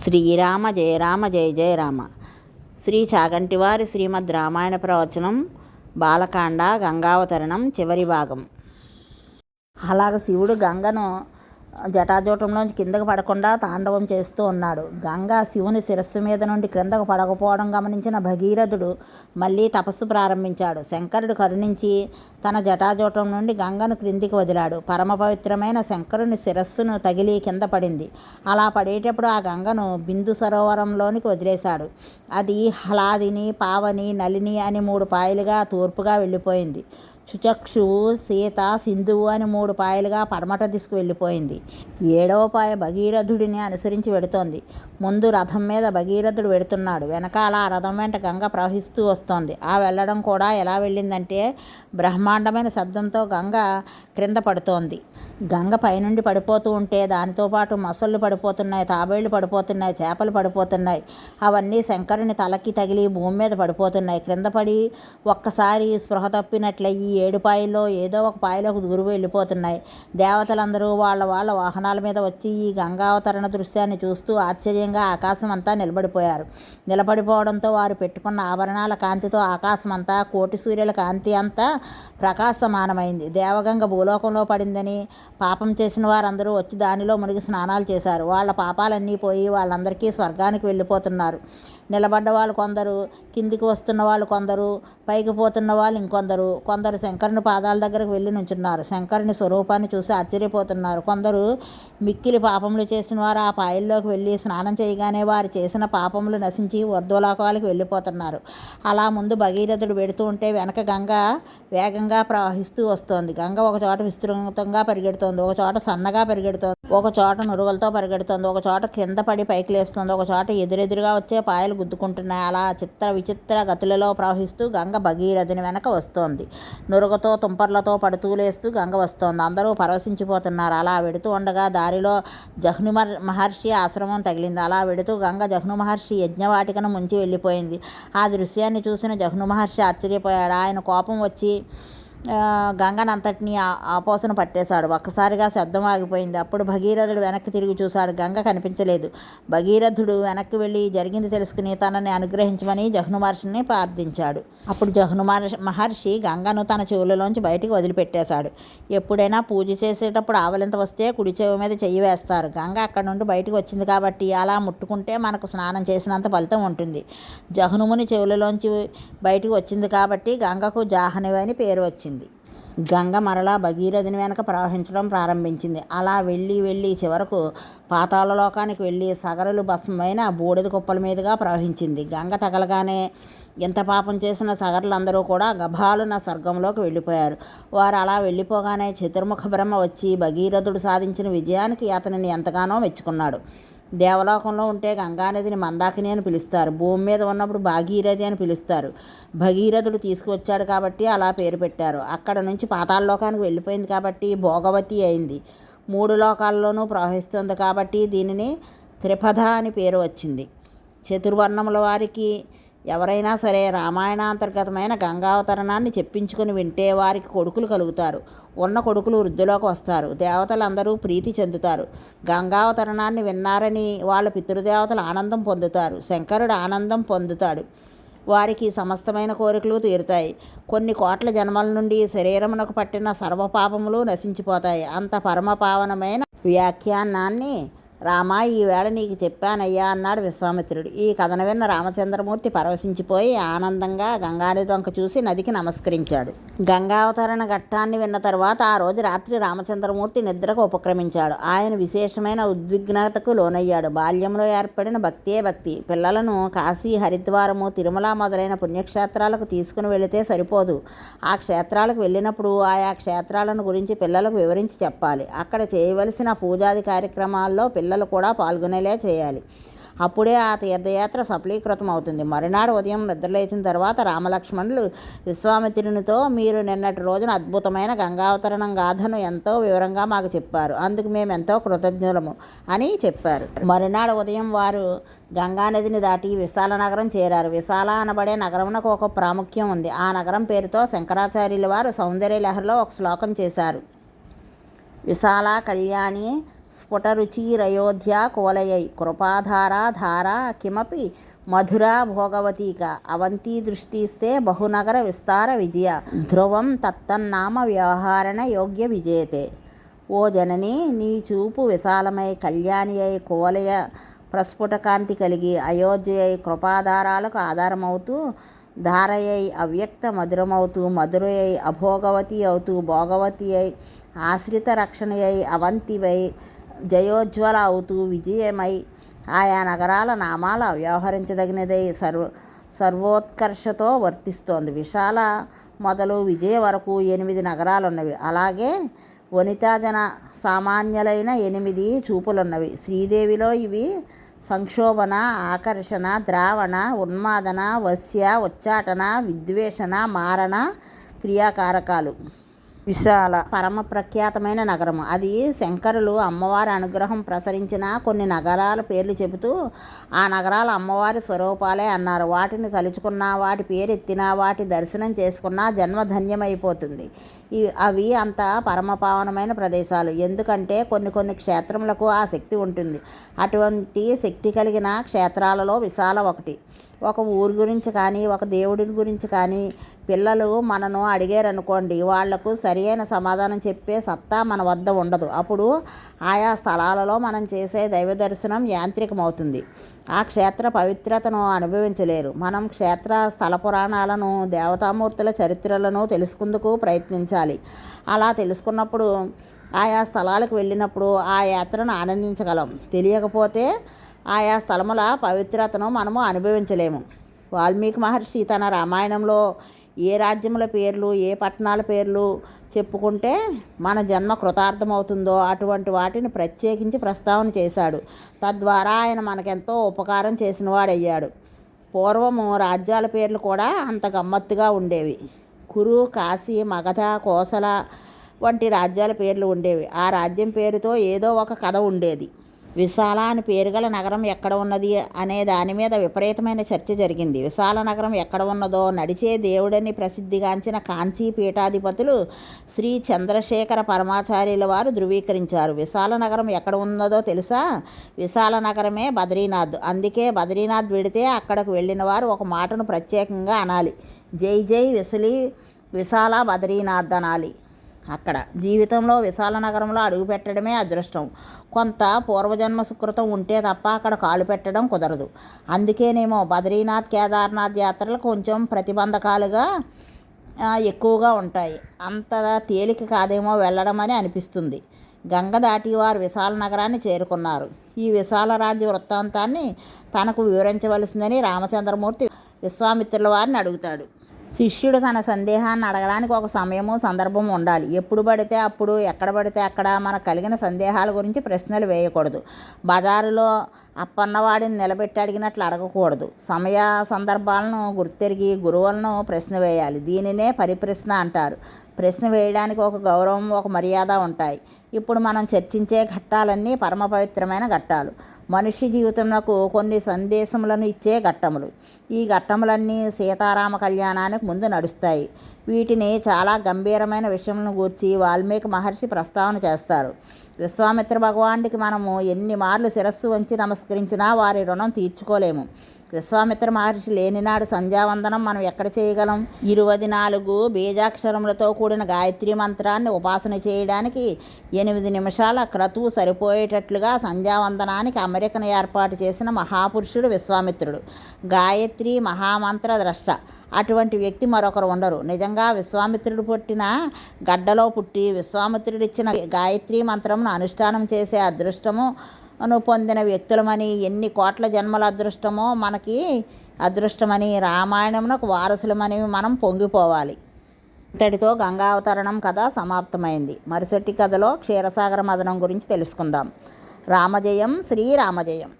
శ్రీరామ జయ రామ జయ జయ రామ. శ్రీ చాగంటివారి శ్రీమద్ రామాయణ ప్రవచనం బాలకాండ గంగావతరణం చివరి భాగం. అలాగ శివుడు గంగను జటాజూటంలోంచి కిందకు పడకుండా తాండవం చేస్తూ ఉన్నాడు. గంగా శివుని శిరస్సు మీద నుండి క్రిందకు పడకపోవడం గమనించిన భగీరథుడు మళ్ళీ తపస్సు ప్రారంభించాడు. శంకరుడు కరుణించి తన జటాజూటం నుండి గంగను క్రిందికి వదిలాడు. పరమ పవిత్రమైన శంకరుని శిరస్సును తగిలి కింద పడింది. అలా పడేటప్పుడు ఆ గంగను బిందు సరోవరంలోనికి వదిలేశాడు. అది హలాదిని పావని నలిని అని మూడు పాయలుగా తూర్పుగా వెళ్ళిపోయింది. చుచక్షువు సీత సింధువు అని మూడు పాయలుగా పడమట దిశకు వెళ్ళిపోయింది. ఏడవ పాయ భగీరథుడిని అనుసరించి వెడుతోంది. ముందు రథం మీద భగీరథుడు వెడుతున్నాడు. వెనకాల ఆ రథం వెంట గంగ ప్రవహిస్తూ వస్తోంది. ఆ వెళ్ళడం కూడా ఎలా వెళ్ళిందంటే బ్రహ్మాండమైన శబ్దంతో గంగ క్రింద పడుతోంది. గంగ పైనుండి పడిపోతూ ఉంటే దానితో పాటు మొసళ్ళు పడిపోతున్నాయి తాబేళ్ళు పడిపోతున్నాయి చేపలు పడిపోతున్నాయి. అవన్నీ శంకరుని తలకి తగిలి భూమి మీద పడిపోతున్నాయి. క్రింద పడి ఒక్కసారి స్పృహ తప్పినట్లయి ఏడు పాయల్లో ఏదో ఒక పాయలోకి దూరు వెళ్ళిపోతున్నాయి. దేవతలందరూ వాళ్ళ వాళ్ళ వాహనాల మీద వచ్చి ఈ గంగావతరణ దృశ్యాన్ని చూస్తూ ఆశ్చర్యంగా ఆకాశం అంతా నిలబడిపోయారు. నిలబడిపోవడంతో వారు పెట్టుకున్న ఆభరణాల కాంతితో ఆకాశం అంతా కోటి సూర్యుల కాంతి అంతా ప్రకాశమానమైంది. దేవగంగ భూలోకంలో పడిందని పాపం చేసిన వారందరూ వచ్చి దానిలో మునిగి స్నానాలు చేశారు. వాళ్ళ పాపాలన్నీ పోయి వాళ్ళందరికీ స్వర్గానికి వెళ్ళిపోతున్నారు. నిలబడ్డ వాళ్ళు కొందరు కిందికి వస్తున్న వాళ్ళు కొందరు పైకి పోతున్న వాళ్ళు ఇంకొందరు. కొందరు శంకరుని పాదాల దగ్గరకు వెళ్ళి నుంచున్నారు. శంకరుని స్వరూపాన్ని చూసి ఆశ్చర్యపోతున్నారు. కొందరు మిక్కిలి పాపములు చేసిన వారు ఆ పాయల్లోకి వెళ్ళి స్నానం చేయగానే వారు చేసిన పాపములు నశించి వర్ధలోకాలకు వెళ్ళిపోతున్నారు. అలా ముందు భగీరథుడు పెడుతూ ఉంటే వెనక గంగ వేగంగా ప్రవహిస్తూ వస్తోంది. గంగ ఒక చోట విస్తృతంగా పరిగెడుతోంది. ఒక చోట సన్నగా పరిగెడుతోంది. ఒక చోట నురువలతో పరిగెడుతోంది. ఒక చోట కింద పడి పైకి లేస్తుంది. ఒక చోట ఎదురెదురుగా వచ్చే పాయలు గుద్దుకుంటున్నాయి. అలా చిత్ర విచిత్ర గతులలో ప్రవహిస్తూ గంగ భగీరథుని వెనక వస్తోంది. నురుగుతో తుంపర్లతో పడుతూ లేస్తూ గంగ వస్తోంది. అందరూ పరవశించిపోతున్నారు. అలా వెడుతూ ఉండగా దారిలో జహ్ను మహర్షి ఆశ్రమం తగిలింది. అలా వెడుతూ గంగ జహ్ను మహర్షి యజ్ఞవాటికను ముంచి వెళ్ళిపోయింది. ఆ దృశ్యాన్ని చూసిన జహ్ను మహర్షి ఆశ్చర్యపోయాడు. ఆయన కోపం వచ్చి గంగనంతటినీ ఆపోసన పట్టేశాడు. ఒక్కసారిగా శబ్దం ఆగిపోయింది. అప్పుడు భగీరథుడు వెనక్కి తిరిగి చూశాడు. గంగ కనిపించలేదు. భగీరథుడు వెనక్కి వెళ్ళి జరిగింది తెలుసుకుని తనని అనుగ్రహించమని జహ్ను మహర్షిని ప్రార్థించాడు. అప్పుడు జహ్ను మహర్షి గంగను తన చెవులలోంచి బయటికి వదిలిపెట్టేశాడు. ఎప్పుడైనా పూజ చేసేటప్పుడు ఆవలింత వస్తే కుడి చెవి మీద చెయ్యి వేస్తారు. గంగ అక్కడ నుండి బయటికి వచ్చింది కాబట్టి అలా ముట్టుకుంటే మనకు స్నానం చేసినంత ఫలితం ఉంటుంది. జహ్నుముని చెవులలోంచి బయటికి వచ్చింది కాబట్టి గంగకు జాహ్నవి అని పేరు వచ్చింది. గంగ మరలా భగీరథుని వెనక ప్రవహించడం ప్రారంభించింది. అలా వెళ్ళి వెళ్ళి చివరకు పాతాళలోకానికి వెళ్ళి సగరులు భస్మమైన బూడిద కుప్పల మీదుగా ప్రవహించింది. గంగ తగలగానే ఎంత పాపం చేసిన సగరులందరూ కూడా గభాలున స్వర్గంలోకి వెళ్ళిపోయారు. వారు అలా వెళ్ళిపోగానే చతుర్ముఖ బ్రహ్మ వచ్చి భగీరథుడు సాధించిన విజయానికి అతనిని ఎంతగానో మెచ్చుకున్నాడు. దేవలోకంలో ఉంటే గంగానదిని మందాకిని అని పిలుస్తారు. భూమి మీద ఉన్నప్పుడు భాగీరథి అని పిలుస్తారు. భగీరథుడు తీసుకువచ్చాడు కాబట్టి అలా పేరు పెట్టారు. అక్కడ నుంచి పాతాళలోకానికి వెళ్ళిపోయింది కాబట్టి భోగవతి అయింది. మూడు లోకాల్లోనూ ప్రవహిస్తుంది కాబట్టి దీనిని త్రిపథ అని పేరు వచ్చింది. చతుర్వర్ణముల వారికి ఎవరైనా సరే రామాయణాంతర్గతమైన గంగావతరణాన్ని చెప్పించుకుని వింటే వారికి కొడుకులు కలుగుతారు. ఉన్న కొడుకులు వృద్ధిలోకి వస్తారు. దేవతలందరూ ప్రీతి చెందుతారు. గంగావతరణాన్ని విన్నారని వాళ్ళ పితృదేవతలు ఆనందం పొందుతారు. శంకరుడు ఆనందం పొందుతాడు. వారికి సమస్తమైన కోరికలు తీరుతాయి. కొన్ని కోట్ల జన్మల నుండి శరీరమునకు పట్టిన సర్వపాపములు నశించిపోతాయి. అంత పరమపావనమైన వ్యాఖ్యానాన్ని రామా ఈవేళ నీకు చెప్పానయ్యా అన్నాడు విశ్వామిత్రుడు. ఈ కథను విన్న రామచంద్రమూర్తి పరవశించిపోయి ఆనందంగా గంగానది వంక చూసి నదికి నమస్కరించాడు. గంగావతరణ ఘట్టాన్ని విన్న తర్వాత ఆ రోజు రాత్రి రామచంద్రమూర్తి నిద్రకు ఉపక్రమించాడు. ఆయన విశేషమైన ఉద్విగ్నతకు లోనయ్యాడు. బాల్యంలో ఏర్పడిన భక్తే భక్తి. పిల్లలను కాశీ హరిద్వారము తిరుమల మొదలైన పుణ్యక్షేత్రాలకు తీసుకుని వెళితే సరిపోదు. ఆ క్షేత్రాలకు వెళ్ళినప్పుడు ఆయా క్షేత్రాలను గురించి పిల్లలకు వివరించి చెప్పాలి. అక్కడ చేయవలసిన పూజాది కార్యక్రమాల్లో పిల్లలు పిల్లలు కూడా పాల్గొనేలా చేయాలి. అప్పుడే ఆ తీర్థయాత్ర సఫలీకృతం అవుతుంది మరునాడు ఉదయం నిద్రలేచిన తర్వాత రామలక్ష్మణులు విశ్వామిత్రునితో మీరు నిన్నటి రోజున అద్భుతమైన గంగావతరణం గాథను ఎంతో వివరంగా మాకు చెప్పారు. అందుకు మేము ఎంతో కృతజ్ఞులము అని చెప్పారు. మరునాడు ఉదయం వారు గంగానదిని దాటి విశాల నగరం చేరారు. విశాల అనబడే నగరమునకు ఒక ప్రాముఖ్యం ఉంది. ఆ నగరం పేరుతో శంకరాచార్యుల వారు సౌందర్య లహరిలో ఒక శ్లోకం చేశారు. విశాల కళ్యాణి స్ఫుటరుచిరయోధ్యా కోలయై కృపాధారా ధారా కిమపి మధురా భోగవతీక అవంతి దృష్టిస్తే బహునగర విస్తార విజయ ధ్రువం తత్తన్నామ వ్యవహారణ యోగ్య విజేతే. ఓ జనని నీ చూపు విశాలమై కళ్యాణి అయి కోలయ ప్రస్ఫుటకాంతి కలిగి అయోధ్య అయి కృపాధారాలకు ఆధారమవుతూ ధారయై అవ్యక్త మధురమవుతూ మధురయై అభోగవతి అవుతూ భోగవతి అయి ఆశ్రిత రక్షణయై అవంతివై జయోజ్వల అవుతూ విజయమై ఆయా నగరాల నామాల వ్యవహరించదగినదై సర్వ సర్వోత్కర్షతో వర్తిస్తోంది. విశాల మొదలు విజయ వరకు ఎనిమిది నగరాలున్నవి. అలాగే వనితాజన సామాన్యులైన ఎనిమిది చూపులున్నవి. శ్రీదేవిలో ఇవి సంక్షోభన ఆకర్షణ ద్రావణ ఉన్మాదన వస్య ఉచ్చాటన విద్వేషణ మారణ క్రియాకారకాలు. విశాల పరమ ప్రఖ్యాతమైన నగరము అది శంకరులు అమ్మవారి అనుగ్రహం ప్రసరించిన కొన్ని నగరాల పేర్లు చెబుతూ ఆ నగరాల అమ్మవారి స్వరూపాలే అన్నారు. వాటిని తలుచుకున్నా వాటి పేరు ఎత్తినా వాటి దర్శనం చేసుకున్నా జన్మధన్యమైపోతుంది. అవి అంత పరమపావనమైన ప్రదేశాలు. ఎందుకంటే కొన్ని కొన్ని క్షేత్రములకు ఆ శక్తి ఉంటుంది. అటువంటి శక్తి కలిగిన క్షేత్రాలలో విశాల ఒకటి. ఒక ఊరి గురించి కానీ ఒక దేవుడి గురించి కానీ పిల్లలు మనను అడిగారనుకోండి వాళ్ళకు సరియైన సమాధానం చెప్పే సత్తా మన వద్ద ఉండదు. అప్పుడు ఆయా స్థలాలలో మనం చేసే దైవ దర్శనం యాంత్రికమవుతుంది. ఆ క్షేత్ర పవిత్రతను అనుభవించలేరు. మనం క్షేత్ర స్థల పురాణాలను దేవతామూర్తుల చరిత్రలను తెలుసుకుందుకు ప్రయత్నించాలి. అలా తెలుసుకున్నప్పుడు ఆయా స్థలాలకు వెళ్ళినప్పుడు ఆ యాత్రను ఆనందించగలం. తెలియకపోతే ఆయా స్థలముల పవిత్రతను మనము అనుభవించలేము. వాల్మీకి మహర్షి తన రామాయణంలో ఏ రాజ్యముల పేర్లు ఏ పట్టణాల పేర్లు చెప్పుకుంటే మన జన్మ కృతార్థమవుతుందో అటువంటి వాటిని ప్రత్యేకించి ప్రస్తావన చేశాడు. తద్వారా ఆయన మనకెంతో ఉపకారం చేసినవాడయ్యాడు. పూర్వము రాజ్యాల పేర్లు కూడా అంత గమ్మత్తుగా ఉండేవి. కురు కాశీ మగధ కోసల వంటి రాజ్యాల పేర్లు ఉండేవి. ఆ రాజ్యం పేరుతో ఏదో ఒక కథ ఉండేది. విశాల అని పేరు గల నగరం ఎక్కడ ఉన్నది అనే దాని మీద విపరీతమైన చర్చ జరిగింది. విశాల నగరం ఎక్కడ ఉన్నదో నడిచే దేవుడని ప్రసిద్ధిగాంచిన కాంచీ పీఠాధిపతులు శ్రీ చంద్రశేఖర పరమాచార్యుల వారు ధృవీకరించారు. విశాల నగరం ఎక్కడ ఉన్నదో తెలుసా? విశాల నగరమే బద్రీనాథ్. అందుకే బద్రీనాథ్ విడితే అక్కడకు వెళ్ళిన వారు ఒక మాటను ప్రత్యేకంగా అనాలి. జై జై విసలి విశాల బద్రీనాథ్ అనాలి. అక్కడ. జీవితంలో విశాల నగరంలో అడుగు పెట్టడమే అదృష్టం. కొంత పూర్వజన్మ సుకృతం ఉంటే తప్ప అక్కడ కాలు పెట్టడం కుదరదు. అందుకేనేమో బద్రీనాథ్ కేదార్నాథ్ యాత్రలు కొంచెం ప్రతిబంధకాలుగా ఎక్కువగా ఉంటాయి. అంత తేలిక కాదేమో వెళ్ళడం అని అనిపిస్తుంది. గంగ దాటి వారు విశాల నగరాన్ని చేరుకున్నారు. ఈ విశాల రాజ్య వృత్తాంతాన్ని తనకు వివరించవలసిందని రామచంద్రమూర్తి విశ్వామిత్రుల వారిని అడుగుతాడు. శిష్యుడు తన సందేహాన్ని అడగడానికి ఒక సమయము సందర్భం ఉండాలి. ఎప్పుడు పడితే అప్పుడు ఎక్కడ పడితే అక్కడ మనకు కలిగిన సందేహాల గురించి ప్రశ్నలు వేయకూడదు. బజారులో అప్పన్నవాడిని నిలబెట్టి అడిగినట్లు అడగకూడదు. సమయ సందర్భాలను గుర్తెరిగి గురువులను ప్రశ్న వేయాలి. దీనినే పరిప్రశ్న అంటారు. ప్రశ్న వేయడానికి ఒక గౌరవం ఒక మర్యాద ఉంటాయి. ఇప్పుడు మనం చర్చించే ఘట్టాలన్నీ పరమ పవిత్రమైన ఘట్టాలు. మనిషి జీవితంలో కొన్ని సందేశములను ఇచ్చే ఘట్టములు. ఈ ఘట్టములన్నీ సీతారామ కళ్యాణానికి ముందు నడుస్తాయి. వీటిని చాలా గంభీరమైన విషయములను గూర్చి వాల్మీకి మహర్షి ప్రస్తావన చేస్తారు. విశ్వామిత్ర భగవానుడికి మనము ఎన్ని మార్లు శిరస్సు వంచి నమస్కరించినా వారి రుణం తీర్చుకోలేము. విశ్వామిత్ర మహర్షి లేనినాడు సంధ్యావందనం మనం ఎక్కడ చేయగలం? ఇరవై నాలుగు బీజాక్షరములతో కూడిన గాయత్రి మంత్రాన్ని ఉపాసన చేయడానికి ఎనిమిది నిమిషాల క్రతువు సరిపోయేటట్లుగా సంధ్యావందనానికి అమెరికను ఏర్పాటు చేసిన మహాపురుషుడు విశ్వామిత్రుడు. గాయత్రి మహామంత్ర ద్రష్ట. అటువంటి వ్యక్తి మరొకరు ఉండరు. నిజంగా విశ్వామిత్రుడు పుట్టిన గడ్డలో పుట్టి విశ్వామిత్రుడిచ్చిన గాయత్రి మంత్రమును అనుష్ఠానం చేసే అదృష్టము ను పొందిన వ్యక్తులమని ఎన్ని కోట్ల జన్మల అదృష్టమో మనకి అదృష్టమని రామాయణమునకు వారసులమని మనం పొంగిపోవాలి. ఇంతటితో గంగావతరణం కథ సమాప్తమైంది. మరుసటి కథలో క్షీరసాగర మదనం గురించి తెలుసుకుందాం. రామజయం శ్రీరామజయం.